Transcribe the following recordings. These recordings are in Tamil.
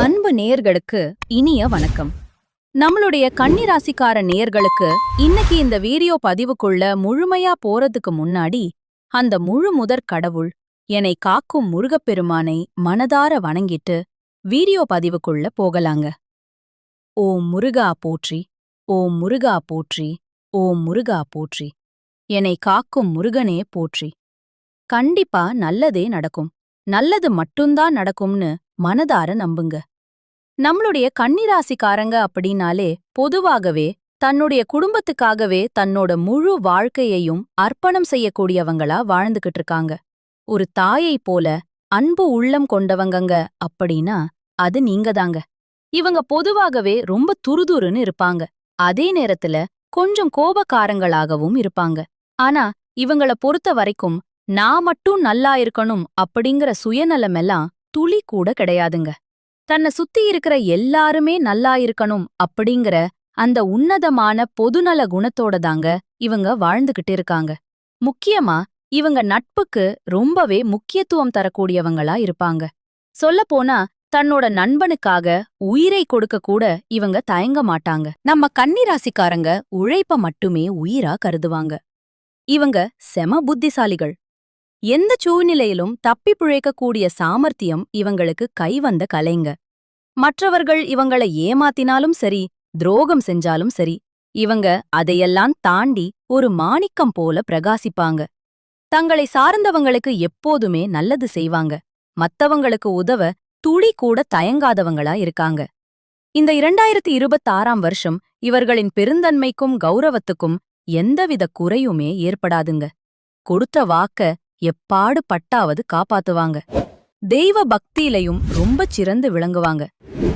அன்பு நேயர்களுக்கு இனிய வணக்கம். நம்மளுடைய கன்னிராசிக்கார நேயர்களுக்கு இன்னைக்கு இந்த வீடியோ பதிவுக்குள்ள முழுமையா போறதுக்கு முன்னாடி அந்த முழு முதற் கடவுள் என்னை காக்கும் முருகப்பெருமானை மனதார வணங்கிட்டு வீடியோ பதிவுக்குள்ள போகலாங்க. ஓம் முருகா போற்றி ஓம் முருகா போற்றி ஓம் முருகா போற்றி என்னை காக்கும் முருகனே போற்றி. கண்டிப்பா நல்லதே நடக்கும் நல்லது மட்டும்தான் நடக்கும்னு மனதார நம்புங்க. நம்மளுடைய கன்னிராசிக்காரங்க அப்படின்னாலே பொதுவாகவே தன்னுடைய குடும்பத்துக்காகவே தன்னோட முழு வாழ்க்கையையும் அர்ப்பணம் செய்யக்கூடியவங்களா வாழ்ந்துகிட்டு இருக்காங்க. ஒரு தாயைப் போல அன்பு உள்ளம் கொண்டவங்கங்க அப்படின்னா அது நீங்கதாங்க. இவங்க பொதுவாகவே ரொம்ப துருதுருன்னு இருப்பாங்க. அதே நேரத்துல கொஞ்சம் கோபக்காரங்களாகவும் இருப்பாங்க. ஆனா இவங்கள பொறுத்த வரைக்கும் நான் மட்டும் நல்லா இருக்கணும் அப்படிங்கிற சுயநலமெல்லாம் துளி கூட கிடையாதுங்க. தன்னை சுத்தி இருக்கிற எல்லாருமே நல்லா இருக்கணும் அப்படிங்கிற அந்த உன்னதமான பொதுநல குணத்தோட தாங்க இவங்க வாழ்ந்துகிட்டு இருக்காங்க. முக்கியமா இவங்க நட்புக்கு ரொம்பவே முக்கியத்துவம் தரக்கூடியவங்களா இருப்பாங்க. சொல்லப்போனா தன்னோட நண்பனுக்காக உயிரை கொடுக்க கூட இவங்க தயங்க மாட்டாங்க. நம்ம கன்னிராசிக்காரங்க உழைப்ப மட்டுமே உயிரா கருதுவாங்க. இவங்க செம புத்திசாலிகள். எந்த சூழ்நிலையிலும் தப்பி பிழைக்கக்கூடிய சாமர்த்தியம் இவங்களுக்கு கைவந்த கலைங்க. மற்றவர்கள் இவங்கள ஏமாத்தினாலும் சரி துரோகம் செஞ்சாலும் சரி இவங்க அதையெல்லாம் தாண்டி ஒரு மாணிக்கம் போல பிரகாசிப்பாங்க. தங்களை சார்ந்தவங்களுக்கு எப்போதுமே நல்லது செய்வாங்க. மத்தவங்களுக்கு உதவ துளி கூட தயங்காதவங்களா இருக்காங்க. இந்த இரண்டாயிரத்தி இருபத்தாறாம் வருஷம் இவர்களின் பெருந்தன்மைக்கும் கௌரவத்துக்கும் எந்தவித குறையுமே ஏற்படாதுங்க. கொடுத்த வாக்க எப்பாடு பட்டாவது காப்பாத்துவாங்க. தெய்வ பக்தியிலையும் ரொம்ப சிறந்து விளங்குவாங்க.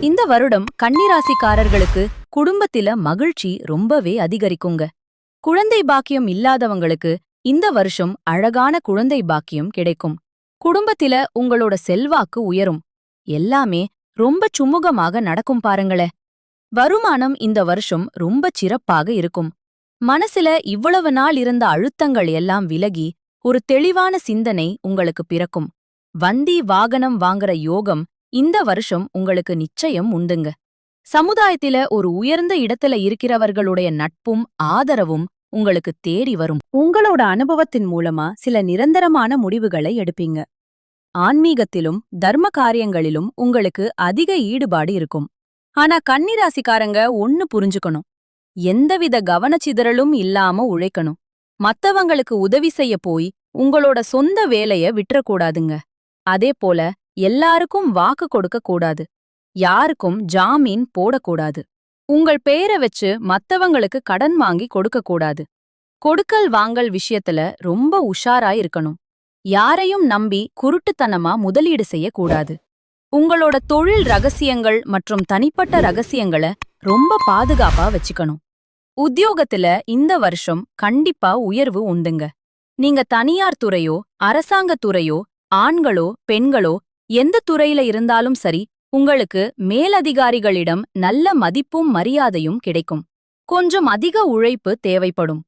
இந்த வருடம் கன்னிராசிக்காரர்களுக்கு குடும்பத்தில மகிழ்ச்சி ரொம்பவே அதிகரிக்குங்க. குழந்தை பாக்கியம் இல்லாதவங்களுக்கு இந்த வருஷம் அழகான குழந்தை பாக்கியம் கிடைக்கும். குடும்பத்தில உங்களோட செல்வாக்கு உயரும். எல்லாமே ரொம்ப சுமூகமாக நடக்கும் பாருங்களே. வருமானம் இந்த வருஷம் ரொம்ப சிறப்பாக இருக்கும். மனசுல இவ்வளவு நாள் இருந்த அழுத்தங்கள் எல்லாம் விலகி ஒரு தெளிவான சிந்தனை உங்களுக்கு பிறக்கும். வண்டி வாகனம் வாங்குற யோகம் இந்த வருஷம் உங்களுக்கு நிச்சயம் உண்டுங்க. சமுதாயத்தில ஒரு உயர்ந்த இடத்துல இருக்கிறவர்களுடைய நட்பும் ஆதரவும் உங்களுக்கு தேடி வரும். உங்களோட அனுபவத்தின் மூலமா சில நிரந்தரமான முடிவுகளை எடுப்பீங்க. ஆன்மீகத்திலும் தர்ம காரியங்களிலும் உங்களுக்கு அதிக ஈடுபாடு இருக்கும். ஆனா கன்னிராசிக்காரங்க ஒன்னு புரிஞ்சுக்கணும். எந்தவித கவனச்சிதறலும் இல்லாம உழைக்கணும். மத்தவங்களுக்கு உதவி செய்ய போய் உங்களோட சொந்த வேலைய விட்டுறக்கூடாதுங்க அதே போல எல்லாருக்கும் வாக்கு கொடுக்க கூடாது. யாருக்கும் ஜாமீன் போடக்கூடாது உங்கள் பேரை வச்சு மத்தவங்களுக்கு கடன் வாங்கி கொடுக்க கூடாது. கொடுக்கல் வாங்கல் விஷயத்துல ரொம்ப உஷாரா இருக்கணும். யாரையும் நம்பி குருட்டுத்தனமா முதலீடு செய்யக்கூடாது உங்களோட தொழில் ரகசியங்கள் மற்றும் தனிப்பட்ட ரகசியங்களை ரொம்ப பாதுகாப்பா வச்சுக்கணும். உத்தியோகத்துல இந்த வருஷம் கண்டிப்பா உயர்வு உண்டுங்க. நீங்க தனியார் துறையோ அரசாங்கத் துறையோ ஆண்களோ பெண்களோ எந்த துறையில இருந்தாலும் சரி உங்களுக்கு மேலதிகாரிகளிடம் நல்ல மதிப்பும் மரியாதையும் கிடைக்கும். கொஞ்சம் அதிக உழைப்பு தேவைப்படும்.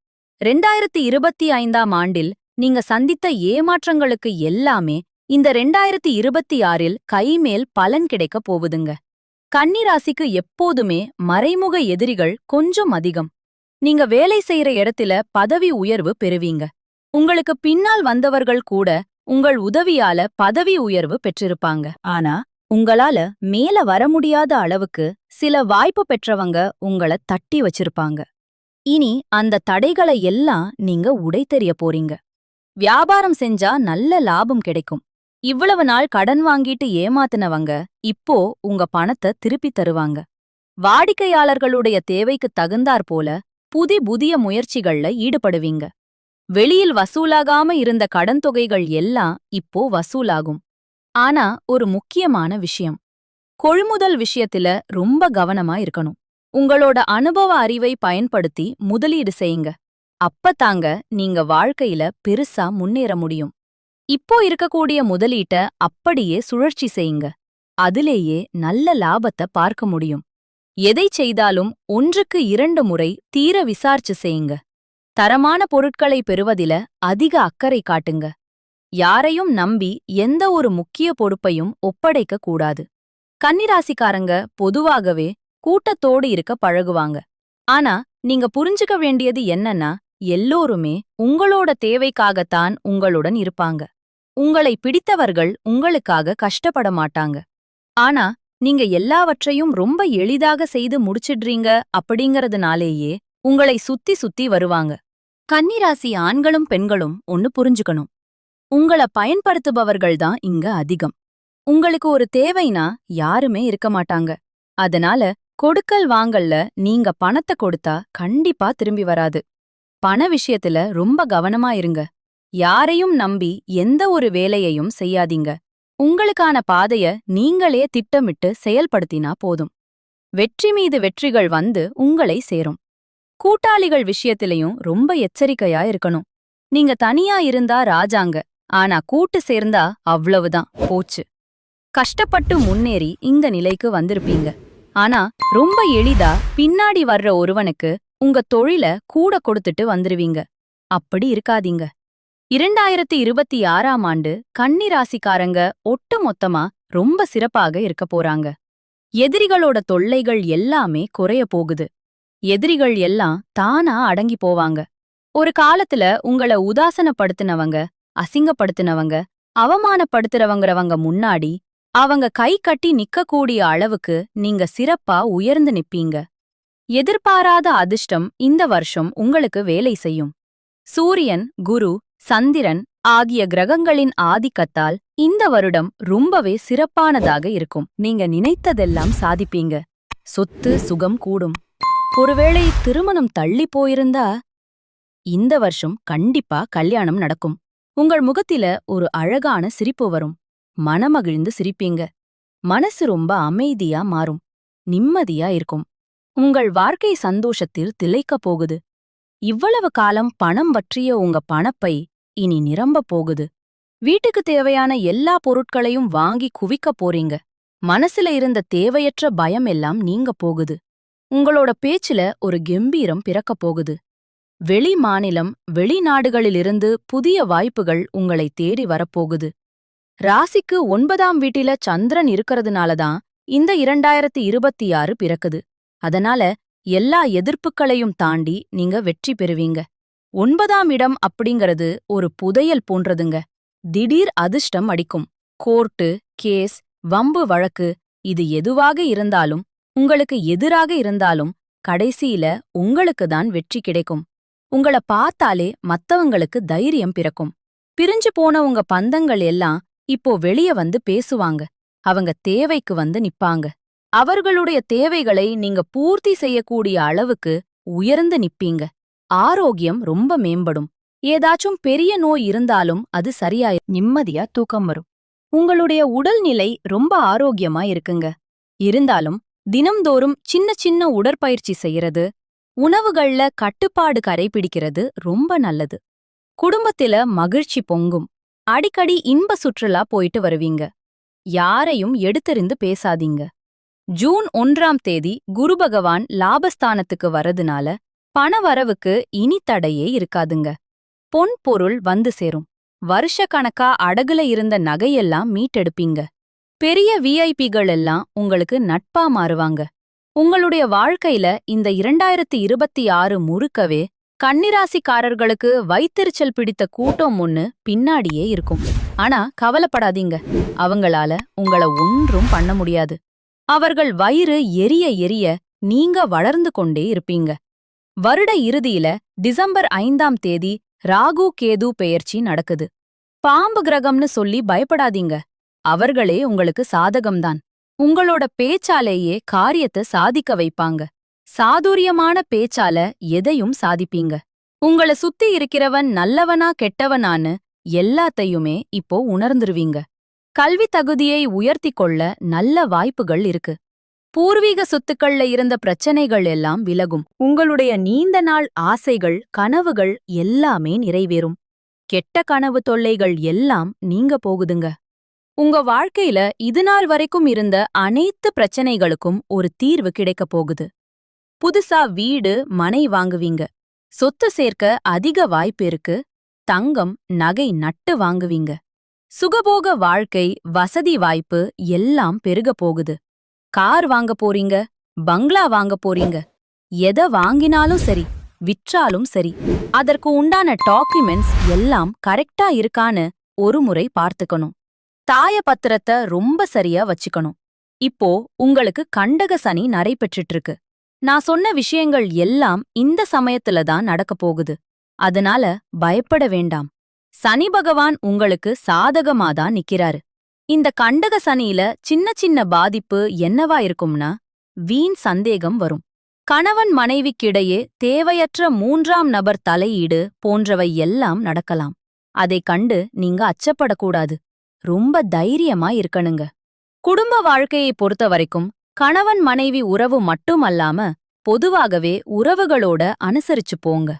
ரெண்டாயிரத்தி இருபத்தி ஐந்தாம் ஆண்டில் நீங்க சந்தித்த ஏமாற்றங்களுக்கு எல்லாமே இந்த ரெண்டாயிரத்தி இருபத்தி ஆறில் கைமேல் பலன் கிடைக்கப் போகுதுங்க. கன்னிராசிக்கு எப்போதுமே மறைமுக எதிரிகள் கொஞ்சம் அதிகம். நீங்க வேலை செய்யற இடத்துல பதவி உயர்வு பெறுவீங்க. உங்களுக்கு பின்னால் வந்தவர்கள் கூட உங்கள் உதவியால பதவி உயர்வு பெற்றிருப்பாங்க. ஆனா உங்களால மேல வர முடியாத அளவுக்கு சில வாய்ப்பு பெற்றவங்க உங்கள தட்டி வச்சிருப்பாங்க. இனி அந்த தடைகளை எல்லாம் நீங்க உடைத்தெறிய போறீங்க. வியாபாரம் செஞ்சா நல்ல லாபம் கிடைக்கும். இவ்வளவு நாள் கடன் வாங்கிட்டு ஏமாத்தினவங்க இப்போ உங்க பணத்தை திருப்பி தருவாங்க. வாடிக்கையாளர்களுடைய தேவைக்கு தகுந்தாற் போல புதி புதிய முயற்சிகள்ல ஈடுபடுவீங்க. வெளியில் வசூலாகாம இருந்த கடன் தொகைகள் எல்லாம் இப்போ வசூலாகும். ஆனா ஒரு முக்கியமான விஷயம். கொள்முதல் விஷயத்துல ரொம்ப கவனமா இருக்கணும். உங்களோட அனுபவ அறிவை பயன்படுத்தி முதலீடு செய்யுங்க. அப்பத்தாங்க நீங்க வாழ்க்கையில பெருசா முன்னேற முடியும். இப்போ இருக்கக்கூடிய முதலீட்ட அப்படியே சுழற்சி செய்யுங்க. அதிலேயே நல்ல லாபத்தை பார்க்க முடியும். எதை செய்தாலும் ஒன்றுக்கு இரண்டு முறை தீர விசாரிச்சு செய்யுங்க. தரமான பொருட்களை பெறுவதில அதிக அக்கறை காட்டுங்க. யாரையும் நம்பி எந்த ஒரு முக்கிய பொறுப்பையும் ஒப்படைக்க கூடாது. கன்னிராசிக்காரங்க பொதுவாகவே கூட்டத்தோடு இருக்க பழகுவாங்க. ஆனா நீங்க புரிஞ்சுக்க வேண்டியது என்னன்னா எல்லோருமே உங்களோட தேவைக்காகத்தான் உங்களுடன் இருப்பாங்க. உங்களை பிடித்தவர்கள் உங்களுக்காக கஷ்டப்பட மாட்டாங்க. ஆனா நீங்க எல்லாவற்றையும் ரொம்ப எளிதாக செய்து முடிச்சிடுறீங்க அப்படிங்கறதுனாலேயே உங்களை சுத்தி சுத்தி வருவாங்க. கன்னிராசி ஆண்களும் பெண்களும் ஒன்னு புரிஞ்சுக்கணும். உங்கள பயன்படுத்துபவர்கள் தான் இங்க அதிகம். உங்களுக்கு ஒரு தேவைனா யாருமே இருக்க மாட்டாங்க. அதனால கொடுக்கல் வாங்கல்ல நீங்க பணத்தை கொடுத்தா கண்டிப்பா திரும்பி வராது. பண விஷயத்துல ரொம்ப கவனமா இருங்க. யாரையும் நம்பி எந்த ஒரு வேலையையும் செய்யாதீங்க. உங்களுக்கான பாதைய நீங்களே திட்டமிட்டு செயல்படுத்தினா போதும். வெற்றி மீது வெற்றிகள் வந்து உங்களை சேரும். கூட்டாளிகள் விஷயத்திலையும் ரொம்ப எச்சரிக்கையா இருக்கணும். நீங்க தனியா இருந்தா ராஜாங்க ஆனா கூட்டு சேர்ந்தா அவ்வளவுதான் போச்சு. கஷ்டப்பட்டு முன்னேறி இந்த நிலைக்கு வந்திருப்பீங்க. ஆனா ரொம்ப எளிதா பின்னாடி வர்ற ஒருவனுக்கு உங்க தொழில கூட கொடுத்துட்டு வந்துருவீங்க. அப்படி இருக்காதீங்க. இரண்டாயிரத்தி இருபத்தி ஆறாம் ஆண்டு கன்னி ராசிக்காரங்க ஒட்டு மொத்தமா ரொம்ப சிறப்பாக இருக்க போறாங்க. எதிரிகளோட தொல்லைகள் எல்லாமே குறைய போகுது. எதிரிகள் எல்லாம் தானா அடங்கி போவாங்க. ஒரு காலத்துல உங்கள உதாசனப்படுத்தினவங்க அசிங்கப்படுத்தினவங்க அவமானப்படுத்துறவங்கிறவங்க முன்னாடி அவங்க கை கட்டி நிக்கக்கூடிய அளவுக்கு நீங்க சிறப்பா உயர்ந்து நிப்பீங்க. எதிர்பாராத அதிர்ஷ்டம் இந்த வருஷம் உங்களுக்கு வேலை செய்யும். சூரியன் குரு சந்திரன் ஆகிய கிரகங்களின் ஆதிக்கத்தால் இந்த வருடம் ரொம்பவே சிறப்பானதாக இருக்கும். நீங்க நினைத்ததெல்லாம் சாதிப்பீங்க. சொத்து சுகம் கூடும். ஒருவேளை திருமணம் தள்ளி போயிருந்தா இந்த வருஷம் கண்டிப்பா கல்யாணம் நடக்கும். உங்கள் முகத்தில ஒரு அழகான சிரிப்பு வரும். மனமகிழ்ந்து சிரிப்பீங்க. மனசு ரொம்ப அமைதியா மாறும். நிம்மதியா இருக்கும். உங்கள் வாழ்க்கை சந்தோஷத்தில் திளைக்கப் போகுது. இவ்வளவு காலம் பணம் பற்றிய உங்க பணப்பை இனி நிரம்பப் போகுது. வீட்டுக்கு தேவையான எல்லா பொருட்களையும் வாங்கி குவிக்கப் போறீங்க. மனசுல இருந்த தேவையற்ற பயம் எல்லாம் நீங்க போகுது. உங்களோட பேச்சுல ஒரு கெம்பீரம் பிறக்கப் போகுது. வெளி மாநிலம் வெளிநாடுகளிலிருந்து புதிய வாய்ப்புகள் உங்களை தேடி வரப்போகுது ராசிக்கு ஒன்பதாம் வீட்டில சந்திரன் இருக்கறதுனால தான் இந்த இரண்டாயிரத்தி இருபத்தி ஆறு பிறக்குது. அதனால எல்லா எதிர்ப்புகளையும் தாண்டி நீங்க வெற்றி பெறுவீங்க. ஒன்பதாம் இடம் அப்படிங்கறது ஒரு புதையல் போன்றதுங்க. திடீர் அதிர்ஷ்டம் அடிக்கும். கோர்ட்டு கேஸ் வம்பு வழக்கு இது எதுவாக இருந்தாலும் உங்களுக்கு எதிராக இருந்தாலும் கடைசியில உங்களுக்கு தான் வெற்றி கிடைக்கும். உங்கள பார்த்தாலே மத்தவங்களுக்கு தைரியம் பிறக்கும். பிரிஞ்சு போன உங்க பந்தங்கள் எல்லாம் இப்போ வெளிய வந்து பேசுவாங்க. அவங்க தேவைக்கு வந்து நிப்பாங்க. அவர்களுடைய தேவைகளை நீங்க பூர்த்தி செய்யக்கூடிய அளவுக்கு உயர்ந்து நிப்பீங்க. ஆரோக்கியம் ரொம்ப மேம்படும். ஏதாச்சும் பெரிய நோய் இருந்தாலும் அது சரியாய் நிம்மதியா தூக்கம் வரும். உங்களுடைய உடல்நிலை ரொம்ப ஆரோக்கியமா இருக்குங்க. இருந்தாலும் தினம்தோறும் சின்ன சின்ன உடற்பயிற்சி செய்யறது உணவுகள்ல கட்டுப்பாடு கரைபிடிக்கிறது ரொம்ப நல்லது. குடும்பத்தில மகிழ்ச்சி பொங்கும். அடிக்கடி இன்ப சுற்றுலா போயிட்டு வருவீங்க. யாரையும் எடுத்தெறிந்து பேசாதீங்க. ஜூன் ஒன்றாம் தேதி குரு பகவான் லாபஸ்தானத்துக்கு வரதுனால பணவரவுக்கு இனி தடையே இருக்காதுங்க. பொன் பொருள் வந்து சேரும். வருஷ கணக்கா அடகுல இருந்த நகையெல்லாம் மீட்டெடுப்பீங்க. பெரிய விஐபிகள் எல்லாம் உங்களுக்கு நட்பா மாறுவாங்க. உங்களுடைய வாழ்க்கையில இந்த இரண்டாயிரத்தி இருபத்தி ஆறு முறுக்கவே கன்னிராசிக்காரர்களுக்கு வைத்தெரிச்சல் பிடித்த கூட்டம் ஒன்னு பின்னாடியே இருக்கும். ஆனா கவலைப்படாதீங்க. அவங்களால உங்கள ஒன்றும் பண்ண முடியாது. அவர்கள் வயிறு எரிய எரிய நீங்க வளர்ந்து கொண்டே இருப்பீங்க. வருட இறுதியில டிசம்பர் ஐந்தாம் தேதி ராகு கேது பெயர்ச்சி நடக்குது. பாம்பு கிரகம்னு சொல்லி பயப்படாதீங்க. அவர்களே உங்களுக்கு சாதகம்தான். உங்களோட பேச்சாலேயே காரியத்தை சாதிக்க வைப்பாங்க. சாதுரியமான பேச்சால எதையும் சாதிப்பீங்க. உங்கள சுத்தி இருக்கிறவன் நல்லவனா கெட்டவனான்னு எல்லாத்தையுமே இப்போ உணர்ந்துருவீங்க. கல்வி தகுதியை உயர்த்திக் கொள்ள நல்ல வாய்ப்புகள் இருக்கு. பூர்வீக சொத்துக்கள்ல இருந்த பிரச்சனைகள் எல்லாம் விலகும். உங்களுடைய நீண்ட நாள் ஆசைகள் கனவுகள் எல்லாமே நிறைவேறும். கெட்ட கனவு தொல்லைகள் எல்லாம் நீங்க போகுதுங்க. உங்க வாழ்க்கையில இதுநாள் வரைக்கும் இருந்த அனைத்து பிரச்சனைகளுக்கும் ஒரு தீர்வு கிடைக்கப் போகுது. புதுசா வீடு மனை வாங்குவீங்க. சொத்து சேர்க்க அதிக வாய்ப்பு இருக்கு. தங்கம் நகை நட்டு வாங்குவீங்க. சுகபோக வாழ்க்கை வசதி வாய்ப்பு எல்லாம் பெருகப் போகுது. கார் வாங்க போறீங்க பங்களா வாங்க போறீங்க எதை வாங்கினாலும் சரி விற்றாலும் சரி அதற்கு உண்டான டாக்குமெண்ட்ஸ் எல்லாம் கரெக்டா இருக்கான்னு ஒரு முறை பார்த்துக்கணும். தாய பத்திரத்தை ரொம்ப சரியா வச்சுக்கணும். இப்போ உங்களுக்கு கண்டக சனி நடைபெற்றுட்டு இருக்கு நான் சொன்ன விஷயங்கள் எல்லாம் இந்த சமயத்துல தான் நடக்கப் போகுது. அதனால பயப்பட வேண்டாம். சனி பகவான் உங்களுக்கு சாதகமாதான் நிக்கிறாரு. இந்த கண்டக சனியில சின்ன சின்ன பாதிப்பு என்னவா இருக்கும்னா வீண் சந்தேகம் வரும். கணவன் மனைவிக்கிடையே தேவையற்ற மூன்றாம் நபர் தலையீடு போன்றவை எல்லாம் நடக்கலாம். அதைக் கண்டு நீங்க அச்சப்படக்கூடாது. ரொம்ப தைரியமா இருக்கணுங்க. குடும்ப வாழ்க்கையை பொறுத்த வரைக்கும் கணவன் மனைவி உறவு மட்டுமல்லாம பொதுவாகவே உறவுகளோட அனுசரிச்சு போங்க.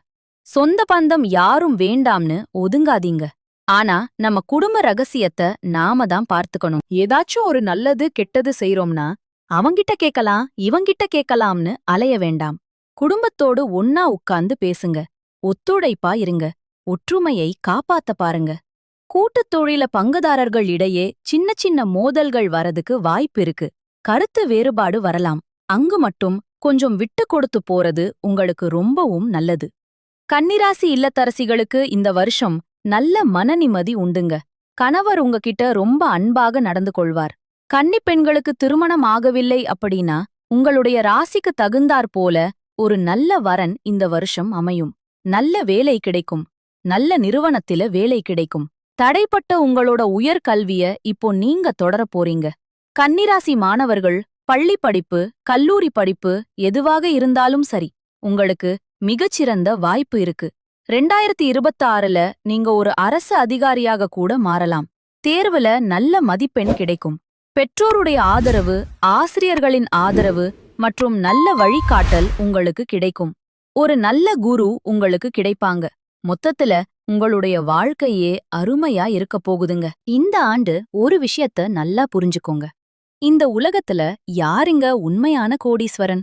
சொந்த பந்தம் யாரும் வேண்டாம்னு ஒதுங்காதீங்க. ஆனா நம்ம குடும்ப ரகசியத்தை நாம தான் பார்த்துக்கணும். ஏதாச்சும் ஒரு நல்லது கெட்டது செய்யறோம்னா அவங்கிட்ட கேக்கலாம் இவங்கிட்ட கேக்கலாம்னு அலைய வேண்டாம். குடும்பத்தோடு ஒன்னா உட்கார்ந்து பேசுங்க. ஒத்துழைப்பா இருங்க. ஒற்றுமையை காப்பாத்த பாருங்க. கூட்டுத் தொழில பங்குதாரர்கள் இடையே சின்ன சின்ன மோதல்கள் வரதுக்கு வாய்ப்பு இருக்கு. கருத்து வேறுபாடு வரலாம். அங்கு மட்டும் கொஞ்சம் விட்டு கொடுத்து போறது உங்களுக்கு ரொம்பவும் நல்லது. கன்னிராசி இல்லத்தரசிகளுக்கு இந்த வருஷம் நல்ல மனநிம்மதி உண்டுங்க. கணவர் உங்ககிட்ட ரொம்ப அன்பாக நடந்து கொள்வார். கன்னி பெண்களுக்கு திருமணம் ஆகவில்லை அப்படின்னா உங்களுடைய ராசிக்கு தகுந்தாற் போல ஒரு நல்ல வரன் இந்த வருஷம் அமையும். நல்ல வேலை கிடைக்கும். நல்ல நிறுவனத்தில வேலை கிடைக்கும். தடைப்பட்ட உங்களோட உயர்கல்விய இப்போ நீங்க தொடரப் போறீங்க. கன்னிராசி மாணவர்கள் பள்ளி படிப்பு கல்லூரி படிப்பு எதுவாக இருந்தாலும் சரி உங்களுக்கு மிகச்சிறந்த வாய்ப்பு இருக்கு. ரெண்டாயிரத்தி இருபத்தி ஆறுல நீங்க ஒரு அரசு அதிகாரியாக கூட மாறலாம். தேர்வுல நல்ல மதிப்பெண் கிடைக்கும். பெற்றோருடைய ஆதரவு ஆசிரியர்களின் ஆதரவு மற்றும் நல்ல வழிகாட்டல் உங்களுக்கு கிடைக்கும். ஒரு நல்ல குரு உங்களுக்கு கிடைப்பாங்க. மொத்தத்துல உங்களுடைய வாழ்க்கையே அருமையா இருக்க போகுதுங்க. இந்த ஆண்டு ஒரு விஷயத்த நல்லா புரிஞ்சுக்கோங்க. இந்த உலகத்துல யாருங்க உண்மையான கோடீஸ்வரன்?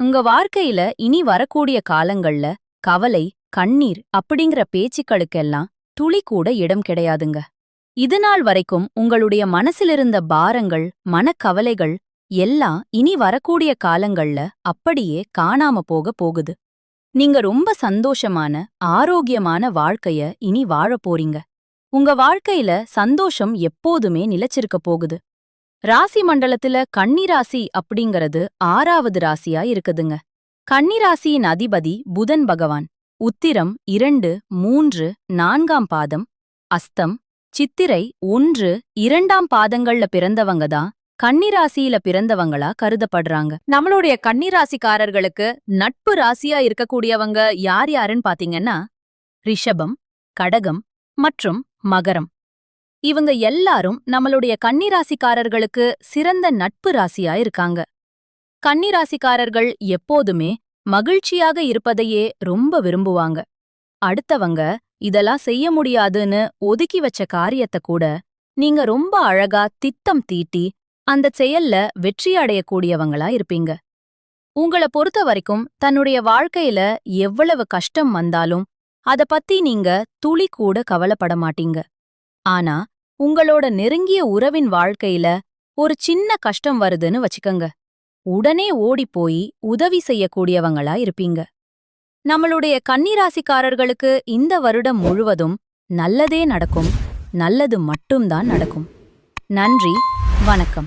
உங்க வாழ்க்கையில இனி வரக்கூடிய காலங்கள்ல கவலை கண்ணீர் அப்படிங்கிற பேச்சுக்களுக்கெல்லாம் துளி கூட இடம் கிடையாதுங்க. இதுநாள் வரைக்கும் உங்களுடைய மனசிலிருந்த பாரங்கள் மனக்கவலைகள் எல்லாம் இனி வரக்கூடிய காலங்கள்ல அப்படியே காணாம போக போகுது. நீங்க ரொம்ப சந்தோஷமான ஆரோக்கியமான வாழ்க்கைய இனி வாழப் போறீங்க. உங்க வாழ்க்கையில சந்தோஷம் எப்போதுமே நிலைச்சிருக்க போகுது. ராசி மண்டலத்துல கன்னிராசி அப்படிங்கறது ஆறாவது ராசியா இருக்குதுங்க. கன்னிராசியின் அதிபதி புதன் பகவான். உத்திரம் இரண்டு மூன்று நான்காம் பாதம். அஸ்தம் சித்திரை ஒன்று இரண்டாம் பாதங்கள்ல பிறந்தவங்க தான் கன்னிராசியில பிறந்தவங்களா கருதப்படுறாங்க. நம்மளுடைய கன்னிராசிக்காரர்களுக்கு நட்பு ராசியா இருக்கக்கூடியவங்க யார் யாருன்னு பாத்தீங்கன்னா ரிஷபம் கடகம் மற்றும் மகரம். இவங்க எல்லாரும் நம்மளுடைய கன்னிராசிக்காரர்களுக்கு சிறந்த நட்பு ராசியா இருக்காங்க. கன்னிராசிக்காரர்கள் எப்போதுமே மகிழ்ச்சியாக இருப்பதையே ரொம்ப விரும்புவாங்க. அடுத்தவங்க இதெல்லாம் செய்ய முடியாதுன்னு ஒதுக்கி வச்ச காரியத்த கூட நீங்க ரொம்ப அழகா திட்டம் தீட்டி அந்த செயல்ல வெற்றி அடையக்கூடியவங்களா இருப்பீங்க. உங்கள பொறுத்த வரைக்கும் தன்னுடைய வாழ்க்கையில எவ்வளவு கஷ்டம் வந்தாலும் அத பத்தி நீங்க துளி கூட கவலைப்பட மாட்டீங்க. ஆனா உங்களோட நெருங்கிய உறவின் வாழ்க்கையில ஒரு சின்ன கஷ்டம் வருதுன்னு வச்சுக்கங்க. உடனே ஓடிப்போய் உதவி செய்யக்கூடியவங்களா இருப்பீங்க. நம்மளுடைய கன்னிராசிக்காரர்களுக்கு இந்த வருடம் முழுவதும் நல்லதே நடக்கும். நல்லது மட்டும்தான் நடக்கும். நன்றி. வணக்கம்.